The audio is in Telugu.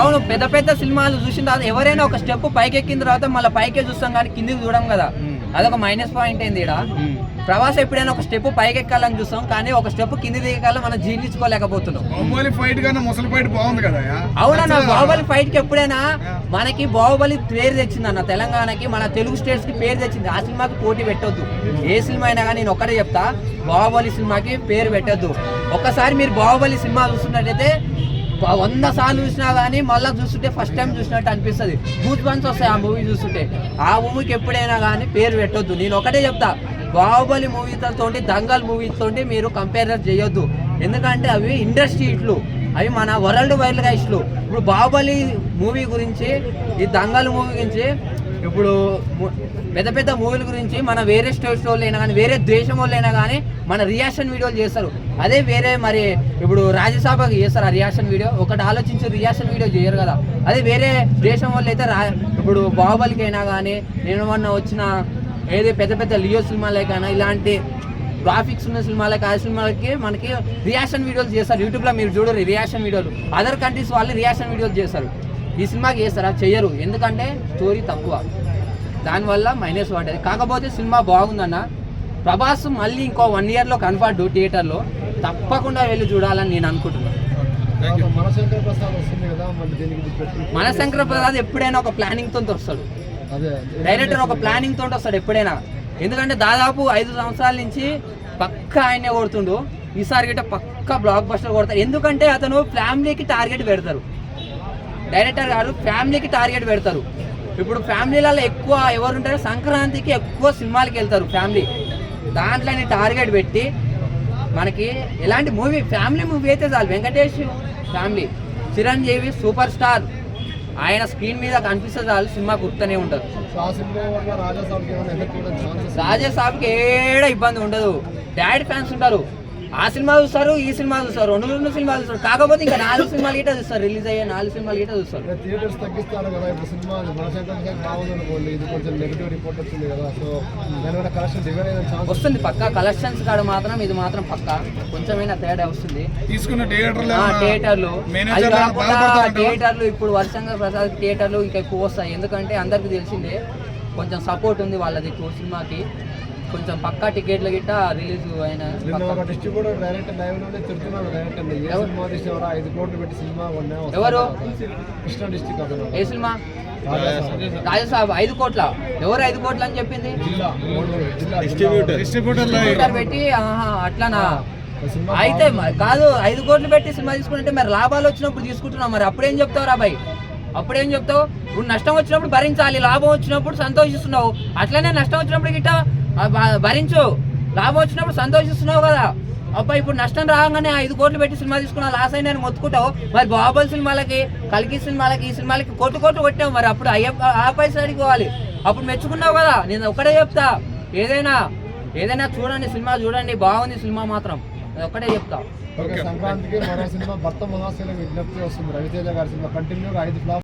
అవును పెద్ద పెద్ద సినిమాలు చూసిన తర్వాత ఎవరైనా ఒక స్టెప్ పైకి ఎక్కిన తర్వాత మళ్ళీ పైకే చూస్తాం కానీ కిందికి చూడం కదా. అదొక మైనస్ పాయింట్ ఏంది ఇక్కడ ప్రవాస ఎప్పుడైనా ఒక స్టెప్ పైకి ఎక్కాలని చూస్తాం కానీ ఒక స్టెప్ కింది దిగాల మనం జీర్ణించుకోలేకపోతున్నాం. బాహుబలి ఫైట్ కన్నా ముసలి ఫైట్ బాగుంది కదా అవునన్న బాహుబలి ఫైట్కి ఎప్పుడైనా మనకి బాహుబలి పేరు తెచ్చింది అన్న తెలంగాణకి మన తెలుగు స్టేట్స్కి పేరు తెచ్చింది. ఆ సినిమాకి పోటీ పెట్టొద్దు. ఏ సినిమా అయినా కానీ నేను ఒకటే చెప్తా బాహుబలి సినిమాకి పేరు పెట్టొద్దు. ఒక్కసారి మీరు బాహుబలి సినిమా చూస్తున్నట్టయితే వంద సార్లు చూసినా కానీ మళ్ళీ చూస్తుంటే ఫస్ట్ టైం చూసినట్టు అనిపిస్తుంది. గూజ్ బండ్స్ వస్తాయి ఆ మూవీ చూస్తుంటే. ఆ మూవీకి ఎప్పుడైనా కానీ పేరు పెట్టొద్దు. నేను ఒకటే చెప్తా. బాహుబలి మూవీతో దంగల్ మూవీతో మీరు కంపేర్ చేయొద్దు. ఎందుకంటే అవి ఇండస్ట్రీ ఇట్లు. అవి మన వరల్డ్ వైడ్గా గా ఇప్పుడు బాహుబలి మూవీ గురించి ఈ దంగల్ మూవీ గురించి ఇప్పుడు పెద్ద పెద్ద మూవీల గురించి మన వేరే స్టేట్స్ వాళ్ళు అయినా కానీ వేరే దేశం వాళ్ళు అయినా కానీ మన రియాక్షన్ వీడియోలు చేస్తారు. అదే వేరే మరి ఇప్పుడు రాజ్యసభకి చేస్తారు ఆ రియాక్షన్ వీడియో ఒకటి ఆలోచించి రియాక్షన్ వీడియో చేయరు కదా. అదే వేరే దేశం వాళ్ళు అయితే రా ఇప్పుడు బాహుబలికి అయినా కానీ నేను మొన్న వచ్చిన ఏది పెద్ద పెద్ద లియో సినిమాలకైనా ఇలాంటి గ్రాఫిక్స్ ఉన్న సినిమాలకి ఆ సినిమాలకి మనకి రియాక్షన్ వీడియోలు చేస్తారు. యూట్యూబ్లో మీరు చూడరు రియాక్షన్ వీడియోలు అదర్ కంట్రీస్ వాళ్ళు రియాక్షన్ వీడియోలు చేస్తారు. ఈ సినిమాకి చేస్తారా చెయ్యరు. ఎందుకంటే స్టోరీ తక్కువ. దానివల్ల మైనస్ పడ్డది కాకపోతే సినిమా బాగుందన్న ప్రభాస్ మళ్ళీ ఇంకో వన్ ఇయర్లో కనపడ్డు థియేటర్లో తప్పకుండా వెళ్ళి చూడాలని నేను అనుకుంటున్నాను. మనశంకర ప్రసాద్ మన శంకర ఎప్పుడైనా ఒక ప్లానింగ్తో వస్తాడు. అదే డైరెక్టర్ ఒక ప్లానింగ్ తోటి వస్తాడు ఎప్పుడైనా. ఎందుకంటే దాదాపు ఐదు సంవత్సరాల నుంచి పక్క ఆయనే కొడుతుండు. ఈసారి గిట్ట పక్క బ్లాక్ బస్టర్ కొడతారు ఎందుకంటే అతను ఫ్యామిలీకి టార్గెట్ పెడతారు. డైరెక్టర్ గారు ఫ్యామిలీకి టార్గెట్ పెడతారు. ఇప్పుడు ఫ్యామిలీలలో ఎక్కువ ఎవరు ఉంటారో సంక్రాంతికి ఎక్కువ సినిమాలకి వెళ్తారు ఫ్యామిలీ. దాంట్లోని టార్గెట్ పెట్టి మనకి ఎలాంటి మూవీ ఫ్యామిలీ మూవీ అయితే చాలు. Venkatesh family Chiranjeevi super star ఆయన స్క్రీన్ మీద కనిపిస్తే చాలు సినిమా గుర్తనే వల్ల రాజా సాబ్కి ఏడ ఇబ్బంది ఉండదు. డాడీ ఫ్యాన్స్ ఉంటారు. ఆ సినిమా చూస్తారు ఈ సినిమా చూస్తారు రెండు రెండు సినిమాలు చూస్తారు. కాకపోతే ఇంకా నాలుగు సినిమాలు గిట్ట చూస్తారు రిలీజ్ అయ్యే నాలుగు సినిమాలు గిట్ట చూస్తారు. థియేటర్స్ తగ్గిస్తారు కదా ఇప్పుడు సినిమా మనశంకర ప్రసాద్ బాగుంది అనుకోండి ఇది కొంచెం నెగిటివ్ రిపోర్ట్ వచ్చింది కదా సో దానివల్ల కలెక్షన్ డివైడ్ అయిన ఛాన్స్ వస్తుంది పక్కా కలెక్షన్స్ కాడ మాత్రం ఇది మాత్రం పక్కా. కొంచెమైనా తేడా వస్తుంది. తీసుకున్న థియేటర్లో ఆ, థియేటర్లు థియేటర్లు ఇప్పుడు వర్షంగా ప్రసాద్ థియేటర్లు ఇంకా ఎక్కువ వస్తాయి. ఎందుకంటే అందరికి తెలిసిందే కొంచెం సపోర్ట్ ఉంది వాళ్ళది ఎక్కువ సినిమాకి. కొంచెం పక్కా టికెట్లు గిట్ట రిలీజ్ అయిన డిస్ట్రిబ్యూటర్ డైరెక్ట్ లైవ్లోనే డైరెక్ట్ ఐదు కోట్లు పెట్టి సినిమా కొన్నా ఎవరు? కృష్ణా డిస్ట్రిక్ట్ అతను. ఏ సినిమా? రాజా సాబ్. రాజసాబ్ ఐదు కోట్ల? ఎవరు ఐదు కోట్లు అని చెప్పింది? డిస్ట్రిబ్యూటర్ పెట్టి ఆహా అట్లానా? అయితే కాదు ఐదు కోట్లు పెట్టి సినిమా తీసుకుంటే మరి లాభాలు వచ్చినప్పుడు తీసుకుంటున్నావు మరి. అప్పుడేం చెప్తావు రా బాయ్ అప్పుడేం చెప్తావు? ఇప్పుడు నష్టం వచ్చినప్పుడు భరించాలి లాభం వచ్చినప్పుడు సంతోషిస్తున్నావు. అట్లనే నష్టం వచ్చినప్పుడు గిట్ట భరించు. లాభం వచ్చినప్పుడు సంతోషిస్తున్నావు కదా. అబ్బా ఇప్పుడు నష్టం రాగానే ఐదు కోట్లు పెట్టి సినిమా తీసుకున్నా లాస్ అయినా అని మొత్తుకుంటావు. మరి బాహుబలి సినిమాలకి కల్కి సినిమాలకి ఈ సినిమాలకి కోట్లు కోట్లు కొట్టావు మరి. అప్పుడు అయ్యప్ప ఆ పైసలు అడిగిపోవాలి అప్పుడు మెచ్చుకున్నావు కదా. నేను ఒకటే చెప్తా. ఏదైనా ఏదైనా చూడండి సినిమా చూడండి. బాగుంది సినిమా మాత్రం. ఒకటే చెప్తా. సంక్రాంతికి మరో సినిమా భర్త మహాశైల విజ్ఞప్తి వస్తుంది. రవితేజ గారి సినిమా. కంటిన్యూగా ఐదు ఫ్లాప్